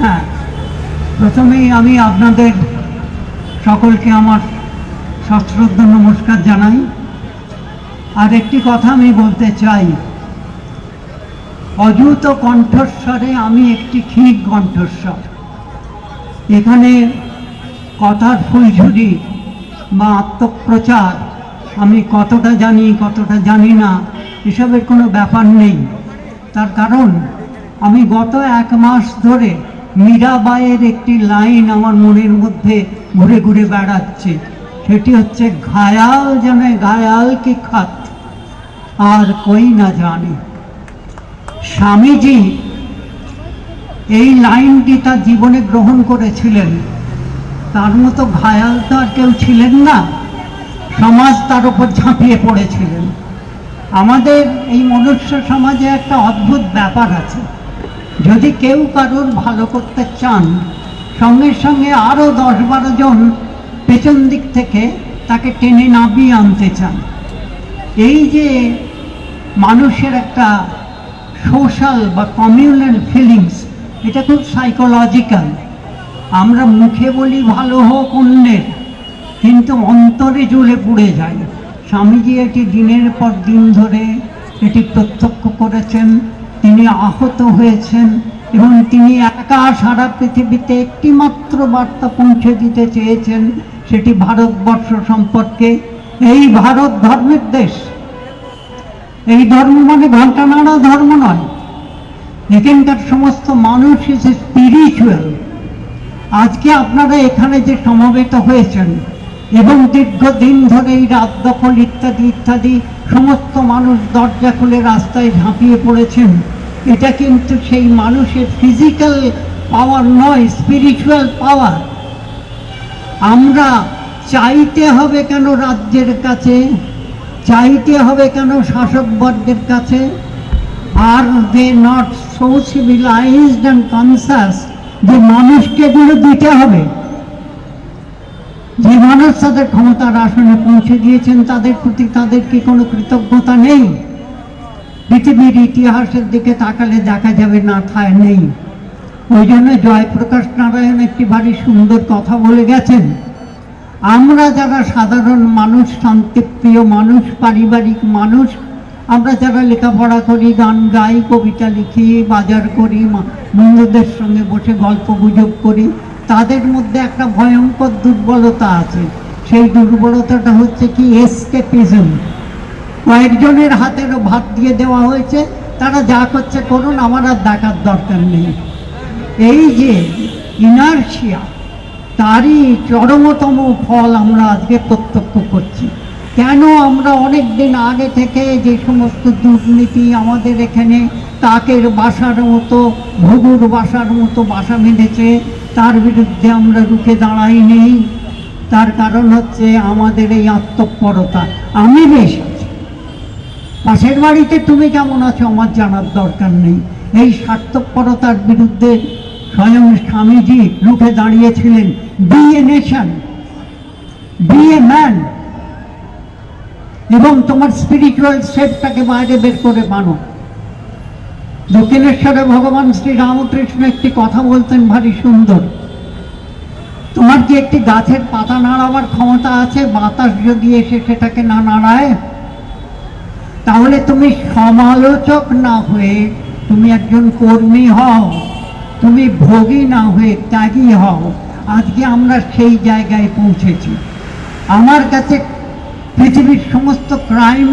হ্যাঁ। প্রথমেই আমি আপনাদের সকলকে আমার সশ্রদ্ধ নমস্কার জানাই। আর একটি কথা আমি বলতে চাই। অযুত কণ্ঠস্বরে আমি একটি ক্ষীণ কণ্ঠস্বর। এখানে কথার ফুলঝুরি বা আত্মপ্রচার আমি কতটা জানি কতটা জানি না, এসবের কোনো ব্যাপার নেই। তার কারণ, আমি গত এক মাস ধরে মীরাবাইয়ের একটি লাইন আমার মনের মধ্যে ঘুরে ঘুরে বেড়াচ্ছে। সেটি হচ্ছে, ঘায়াল জানে ঘায়াল কি খাত, আর কই না জানে। স্বামীজি এই লাইনটি তার জীবনে গ্রহণ করেছিলেন। তার মতো ঘায়াল তো আর কেউ ছিলেন না। সমাজ তার উপর ঝাঁপিয়ে পড়েছিলেন। আমাদের এই মনুষ্য সমাজে একটা অদ্ভুত ব্যাপার আছে। যদি কেউ কারোর ভালো করতে চান, সঙ্গে সঙ্গে আরও দশ বারো জন পেছন দিক থেকে তাকে টেনে নামিয়ে আনতে চান। এই যে মানুষের একটা সোশ্যাল বা কমিউনাল ফিলিংস, এটা খুব সাইকোলজিক্যাল। আমরা মুখে বলি ভালো হোক অন্যের, কিন্তু অন্তরে জ্বলে পুড়ে যায়। স্বামীজি এটি দিনের পর দিন ধরে এটি প্রত্যক্ষ করেছেন। তিনি আহত হয়েছেন এবং তিনি একা সারা পৃথিবীতে একটিমাত্র বার্তা পৌঁছে দিতে চেয়েছেন, সেটি ভারতবর্ষ সম্পর্কে। এই ভারত ধর্মের দেশ। এই ধর্ম মানে ঘণ্টা নাড়া ধর্ম নয়। এখানকার সমস্ত মানুষ ইজ স্পিরিচুয়াল আজকে আপনারা এখানে যে সমবেত হয়েছেন এবং দীর্ঘদিন ধরে এই রাত দখল ইত্যাদি ইত্যাদি সমস্ত মানুষ দরজা খুলে রাস্তায় ঝাঁপিয়ে পড়েছেন। এটা কিন্তু সেই মানুষের ফিজিক্যাল পাওয়ার নয় স্পিরিচুয়াল পাওয়ার আমরা চাইতে হবে কেন রাজ্যের কাছে? চাইতে হবে কেন শাসক বর্গের কাছে? আর they not so civilised and conscious যে মানুষকে এগুলো দিতে হবে। মানুষ তাদের ক্ষমতার আসনে পৌঁছে দিয়েছেন তাদের প্রতি তাদের কি কোনো কৃতজ্ঞতা নেই? পৃথিবীর ইতিহাসের দিকে তাকালে দেখা যাবে না থায় নেই। ওই জন্য জয়প্রকাশ নারায়ণ একটি ভারী সুন্দর কথা বলে গেছেন, আমরা যারা সাধারণ মানুষ, শান্তিপ্রিয় মানুষ, পারিবারিক মানুষ, আমরা যারা লেখাপড়া করি, গান গাই, কবিতা লিখি, বাজার করি বন্ধুদের সঙ্গে বসে গল্প গুজব করি তাদের মধ্যে একটা ভয়ঙ্কর দুর্বলতা আছে। সেই দুর্বলতাটা হচ্ছে কি এসকেপিজম কয়েকজনের হাতেরও ভাত দিয়ে দেওয়া হয়েছে, তারা যা করছে করুন, আমার আর দেখার দরকার নেই। এই যে ইনার্শিয়া তারই চরমতম ফল আমরা আজকে প্রত্যক্ষ করছি। কেন আমরা অনেক দিন আগে থেকে যে সমস্ত দুর্নীতি আমাদের এখানে তাকের বাসার মতো ভগুর বাসার মতো বাসা বেঁধেছে। তার বিরুদ্ধে আমরা রুখে দাঁড়াই নেই। তার কারণ হচ্ছে আমাদের এই আত্মপরতা। আমি বেশ আছি। পাশের বাড়িতে তুমি কেমন আছো আমার জানার দরকার নেই। এই স্বার্থপরতার বিরুদ্ধে স্বয়ং স্বামীজি রুখে দাঁড়িয়েছিলেন। Be a nation be a man এবং তোমার স্পিরিচুয়াল সেফটাকে বাইরে বের করে মানো দক্ষিণেশ্বরে ভগবান শ্রী রামকৃষ্ণ একটি কথা বলতেন ভারী সুন্দর। তোমার কি একটি গাছের পাতা নাড়াবার ক্ষমতা আছে? বাতাস যদি এসে সেটাকে না নাড়ায়, তাহলে তুমি সমালোচক না হয়ে তুমি একজন কর্মী হও। তুমি ভোগী না হয়ে ত্যাগী হও। আজকে আমরা সেই জায়গায় পৌঁছেছি। আমার কাছে পৃথিবীর সমস্ত ক্রাইম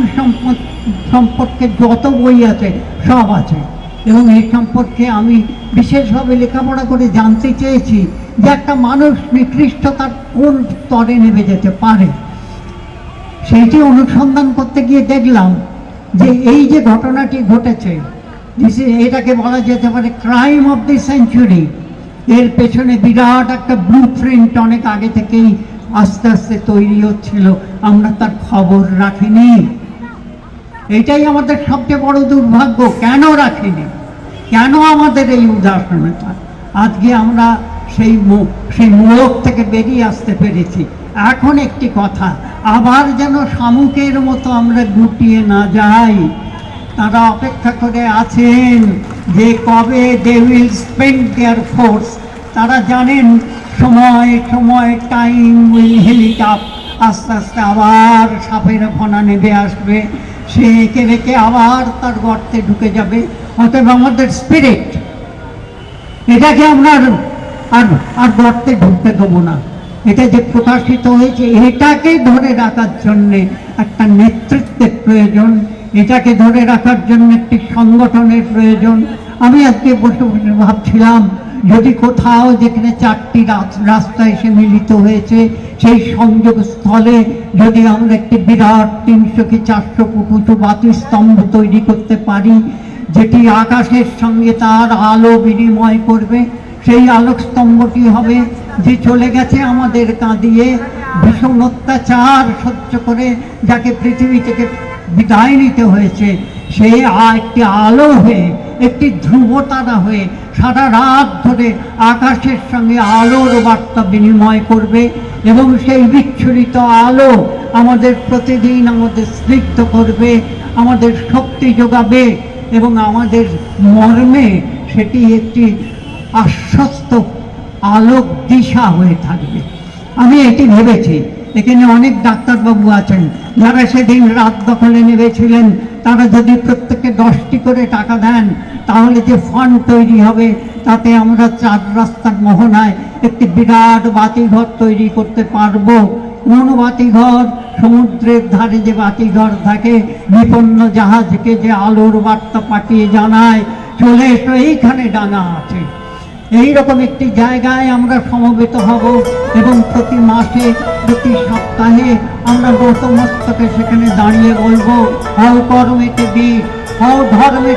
সম্পর্কে যত বই আছে, সব আছে। এবং এই সম্পর্কে আমি বিশেষভাবে লেখাপড়া করে জানতে চেয়েছি যে একটা মানুষ নিকৃষ্টতার কোন স্তরে নেমে যেতে পারে। সেইটি অনুসন্ধান করতে গিয়ে দেখলাম যে এই যে ঘটনাটি ঘটেছে এটাকে বলা যেতে পারে ক্রাইম অফ দি সেঞ্চুরি। এর পেছনে বিরাট একটা ব্লু প্রিন্ট অনেক আগে থেকেই আস্তে আস্তে তৈরি হচ্ছিল, আমরা তার খবর রাখিনি। এটাই আমাদের সবচেয়ে বড় দুর্ভাগ্য। কেন রাখিনি? কেন আমাদের এই উদাসীনতা? আজকে আমরা সেই সেই মোড়ক থেকে বেরিয়ে আসতে পেরেছি। এখন একটি কথা, আবার যেন শামুকের মতো আমরা গুটিয়ে না যাই। তারা অপেক্ষা করে আছেন যে কবে they will spend their force তারা জানেন, সময় সময় টাইম উইল হিল আস্তে আস্তে আবার সাপের ফোনা নেমে আসবে। সে এঁকে রেখে আবার তার গর্তে ঢুকে যাবে। অতএব আমাদের স্পিরিট এটাকে আমরা আর- আর গর্তে ঢুকতে দেবো না। এটা যে প্রকাশিত হয়েছে, এটাকে ধরে রাখার জন্যে একটা নেতৃত্বের প্রয়োজন। এটাকে ধরে রাখার জন্য একটি সংগঠনের প্রয়োজন। আমি আজকে বসে বসে ভাবছিলাম যদি কোথাও যেখানে চারটি রাস- রাস্তা এসে মিলিত হয়েছে, সেই সংযোগ স্থলে যদি আমরা একটি বিরাট তিনশো কি চারশো উঁচু বাতি স্তম্ভ তৈরি করতে পারি, যেটি আকাশের সঙ্গে তার আলো বিনিময় করবে, সেই আলোক স্তম্ভটি হবে যে চলে গেছে আমাদের কাঁদিয়ে ভীষণ অত্যাচার সহ্য করে যাকে পৃথিবী থেকে বিদায় নিতে হয়েছে, সে একটি আলো হয়ে একটি ধ্রুবতারা হয়ে সারা রাত ধরে আকাশের সঙ্গে আলোর বার্তা বিনিময় করবে এবং সেই বিচ্ছুরিত আলো আমাদের প্রতিদিন আমাদের স্নিগ্ধ করবে, আমাদের শক্তি যোগাবে এবং আমাদের মর্মে সেটি একটি আশ্বস্ত আলোক দিশা হয়ে থাকবে। আমি এটি ভেবেছি। এখানে অনেক ডাক্তারবাবু আছেন। যারা সেদিন রাত দখলে নেমেছিলেন, তারা যদি প্রত্যেকে দশটি করে টাকা দেন, তাহলে যে ফান্ড তৈরি হবে, তাতে আমরা চার রাস্তার মোহনায় একটি বিরাট বাতিঘর তৈরি করতে পারব। কোন বাতিঘর? সমুদ্রের ধারে যে বাতিঘর থাকে, বিপন্ন জাহাজকে যে আলোর বার্তা পাঠিয়ে জানায়, চলে এসো, এইখানে ডাঙা আছে। এই রকম একটি জায়গায় আমরা সমবেত হব এবং প্রতি মাসে, প্রতি সপ্তাহে আমরা নতমস্তকে সেখানে দাঁড়িয়ে বলব হাউ কর্মেতে দিক হাউ ধর্মেতে